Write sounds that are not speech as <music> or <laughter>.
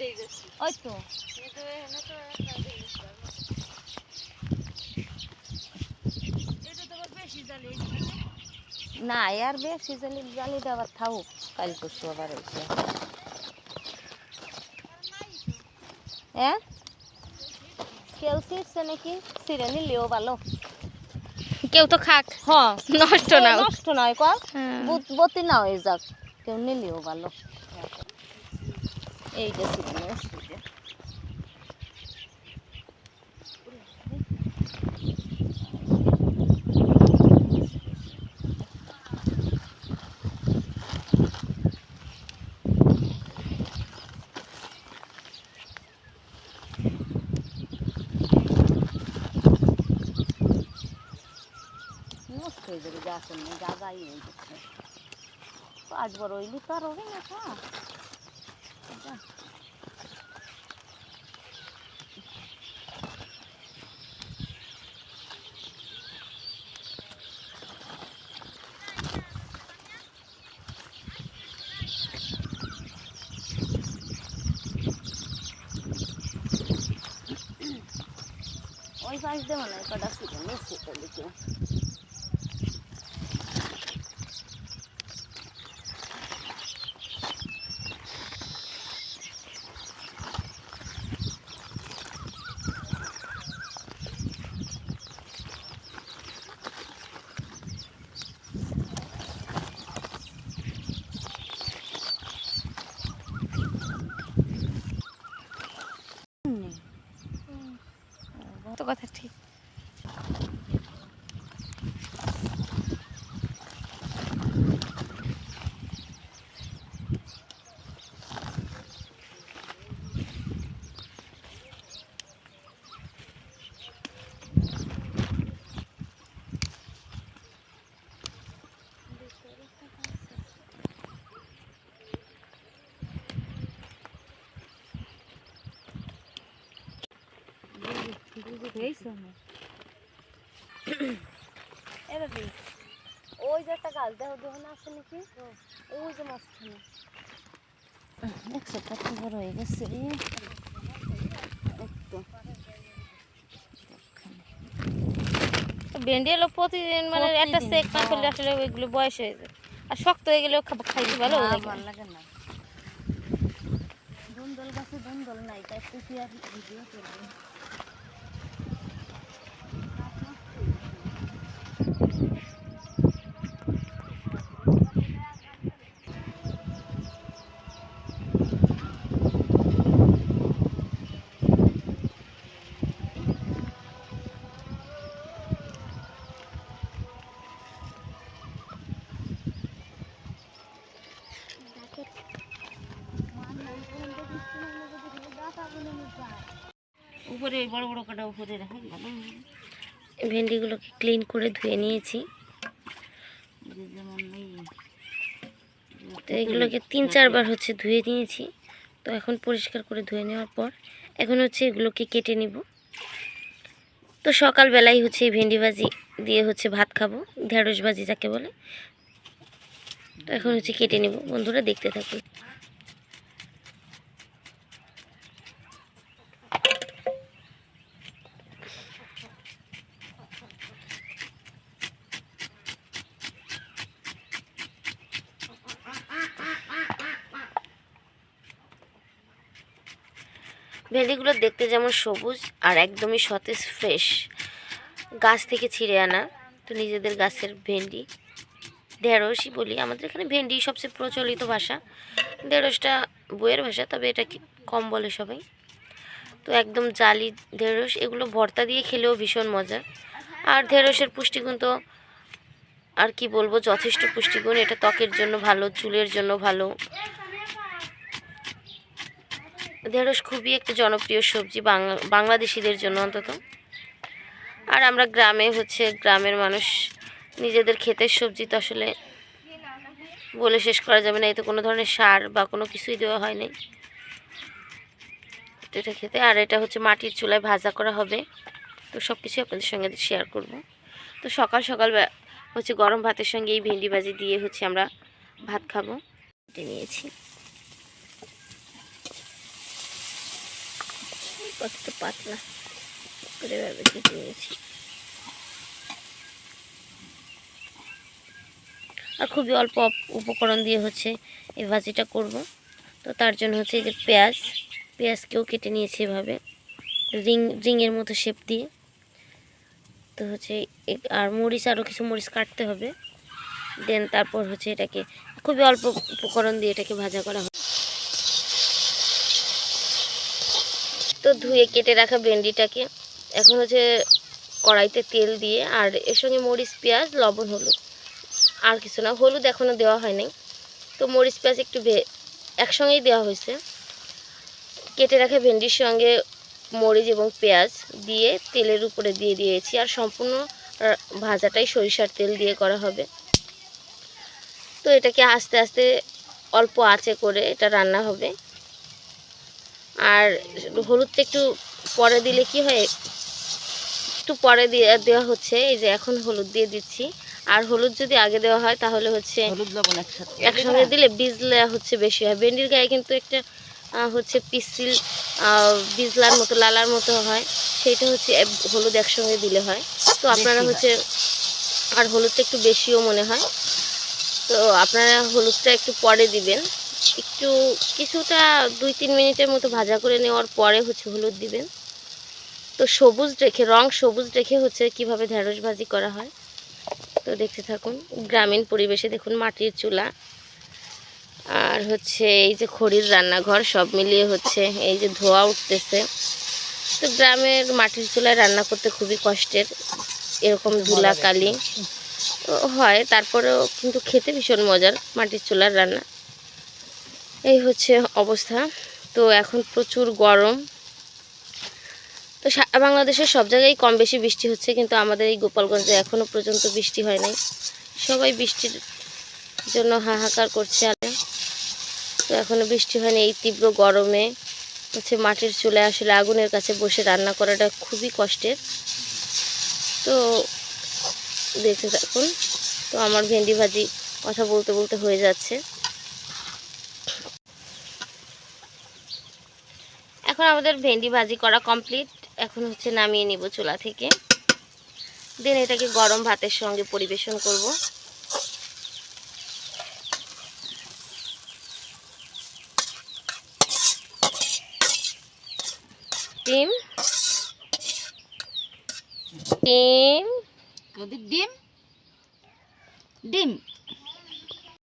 ওই তো জালি না আর বেশি জালি জালিটা আবার থাকুক কাল পরশু আবার হয়েছে। হ্যাঁ? কেউ ছিঁড়ছে নাকি? ছিঁড়ে নিলেও ভালো। কেউ তো খাক। হ্যাঁ। নষ্ট না নষ্ট নয় কর। হ্যাঁ। বতি না হয়ে যাক কেউ নিলেও ভালো। এইটা ছিঁড়লে অসুবিধা নষ্ট হয়ে যাবে গাছের নেই জায়গাই হয়ে যাচ্ছে পাঁচ বড় হইলি তো ওই পাশ দিয়ে মনে হয় কটা ছিল নিচে তো দেখি তো <coughs> ওই যে একটা গাছ দেহ দেহ না আছে নাকি? ওই যে মাঝখানে। একশো কত বড় হয়ে গেছে। ভেন্ডি হলো প্রতিদিন মানে একটা সেক না করলে হ্যাঁ। আসলে ওইগুলো বয়স হয়ে যায়। আর শক্ত হয়ে গেলেও খাবার খাইতে ভালো ভালো লাগে না। দুন্দল গাছে দুন্দল নাই তাই আর ভিডিও করব? উপরে বড় বড় কাটা উপরে ভেন্ডিগুলোকে ক্লিন করে ধুয়ে নিয়েছি। তো এগুলোকে তিন চারবার হচ্ছে ধুয়ে নিয়েছি। তো এখন পরিষ্কার করে ধুয়ে নেওয়ার পর এখন হচ্ছে এগুলোকে কেটে নিব। তো সকালবেলাই হচ্ছে এই ভেন্ডি ভাজি দিয়ে হচ্ছে ভাত খাব, ঢেঁড়স ভাজি যাকে বলে। তো এখন হচ্ছে কেটে নেব। বন্ধুরা দেখতে থাকুন। ভেন্ডিগুলো দেখতে যেমন সবুজ আর একদমই সতেজ ফ্রেশ। গাছ থেকে ছিঁড়ে আনা তো নিজেদের গাছের ভেন্ডি। ঢেঁড়সই বলি, আমাদের এখানে ভেন্ডি সবচেয়ে প্রচলিত ভাষা। ঢেঁড়সটা বইয়ের ভাষা, তবে এটা কম বলে সবাই। তো একদম জালি ঢেঁড়স এগুলো ভর্তা দিয়ে খেলেও ভীষণ মজা। আর ঢেঁড়সের পুষ্টিগুণ তো আর কি বলব, যথেষ্ট পুষ্টিগুণ। এটা ত্বকের জন্য ভালো, চুলের জন্য ভালো। ঢেঁড়স খুবই একটা জনপ্রিয় সবজি বাংলা, বাংলাদেশিদের জন্য অন্তত। আর আমরা গ্রামে হচ্ছে গ্রামের মানুষ, নিজেদের ক্ষেতের সবজি তো আসলে বলে শেষ করা যাবে না, এতে কোনো ধরনের সার বা কোনো কিছুই দেওয়া হয় নাই। তো এটা খেতে, আর এটা হচ্ছে মাটির চুলায় ভাজা করা হবে। তো সব কিছুই আপনাদের সঙ্গে শেয়ার করব। তো সকাল সকাল হচ্ছে গরম ভাতের সঙ্গে এই ভেন্ডি ভাজি দিয়ে হচ্ছে আমরা ভাত খাব। নিয়েছি। কতটা পাতলা করে এভাবে কেটে নিয়েছি। আর খুবই অল্প উপকরণ দিয়ে হচ্ছে এই ভাজিটা করব। তো তার জন্য হচ্ছে এই যে পেঁয়াজ, পেঁয়াজকেও কেটে নিয়েছি এভাবে, রিং, রিংয়ের মতো শেপ দিয়ে। তো হচ্ছে আর মরিচ আরও কিছু মরিচ কাটতে হবে। দেন তারপর হচ্ছে এটাকে, খুবই অল্প উপকরণ দিয়ে এটাকে ভাজা করা হয়। তো ধুয়ে কেটে রাখা ভেন্ডিটাকে। এখন হচ্ছে কড়াইতে তেল দিয়ে, আর এর সঙ্গে মরিচ, পেঁয়াজ, লবণ, হলুদ। আর কিছু না, হলুদ এখনও দেওয়া হয় নাই। তো মরিচ, পেঁয়াজ একটু ভে, একসঙ্গেই দেওয়া হয়েছে। কেটে রাখা ভেন্ডির সঙ্গে মরিচ এবং পেঁয়াজ দিয়ে তেলের উপরে দিয়ে দিয়েছি, আর সম্পূর্ণ ভাজাটাই সরিষার তেল দিয়ে করা হবে। তো এটাকে আস্তে আস্তে অল্প আঁচে করে এটা রান্না হবে। আর হলুদটা একটু পরে দিলে কি হয়? একটু পরে দিয়ে দেওয়া হচ্ছে এই যে এখন হলুদ দিয়ে দিচ্ছি। আর হলুদ যদি আগে দেওয়া হয় তাহলে হচ্ছে হলুদ লবণ একসাথে। একসঙ্গে দিলে বিজলা হচ্ছে বেশি হয়। ভেন্ডির গায়ে কিন্তু একটা হচ্ছে পিসিল বিজলার মতো লালার মতো হয়। সেইটা হচ্ছে হলুদ একসঙ্গে দিলে হয়। তো আপনারা হচ্ছে আর হলুদটা একটু বেশিও মনে হয়। তো আপনারা হলুদটা একটু পরে দিবেন। একটু কিছুটা দুই তিন মিনিটের মতো ভাজা করে নেওয়ার পরে হচ্ছে হলুদ দিবেন। তো সবুজ রেখে রং সবুজ রেখে হচ্ছে কীভাবে ঢেঁড়স ভাজি করা হয় তো দেখতে থাকুন। গ্রামীণ পরিবেশে দেখুন মাটির চুলা। আর হচ্ছে এই যে খড়ির রান্নাঘর সব মিলিয়ে হচ্ছে এই যে ধোয়া উঠতেছে। তো গ্রামের মাটির চুলায় রান্না করতে খুবই কষ্টের এরকম ধুলা কালি তো হয় তারপরেও কিন্তু খেতে ভীষণ মজার মাটির চুলার রান্না। এই হচ্ছে অবস্থা। তো এখন প্রচুর গরম। তো বাংলাদেশের সব জায়গায় কম বেশি বৃষ্টি হচ্ছে, কিন্তু আমাদের এই গোপালগঞ্জে এখনও পর্যন্ত বৃষ্টি হয় নাই। সবাই বৃষ্টির জন্য হাহাকার করছে আর তো এখনও বৃষ্টি হয়নি এই তীব্র গরমে। হচ্ছে মাটির চুলায় আসলে আগুনের কাছে বসে রান্না করাটা খুবই কষ্টের। তো দেখতে থাকুন। তো আমার ভেন্ডি ভাজি কথা বলতে বলতে হয়ে যাচ্ছে। এখন আমাদের ভেন্ডি ভাজি করা কমপ্লিট এখন হচ্ছে নামিয়ে নিব চুলা থেকে। দেন এটাকে গরম ভাতের সঙ্গে পরিবেশন করব। ডিম। ডিম। ডিম? ডিম।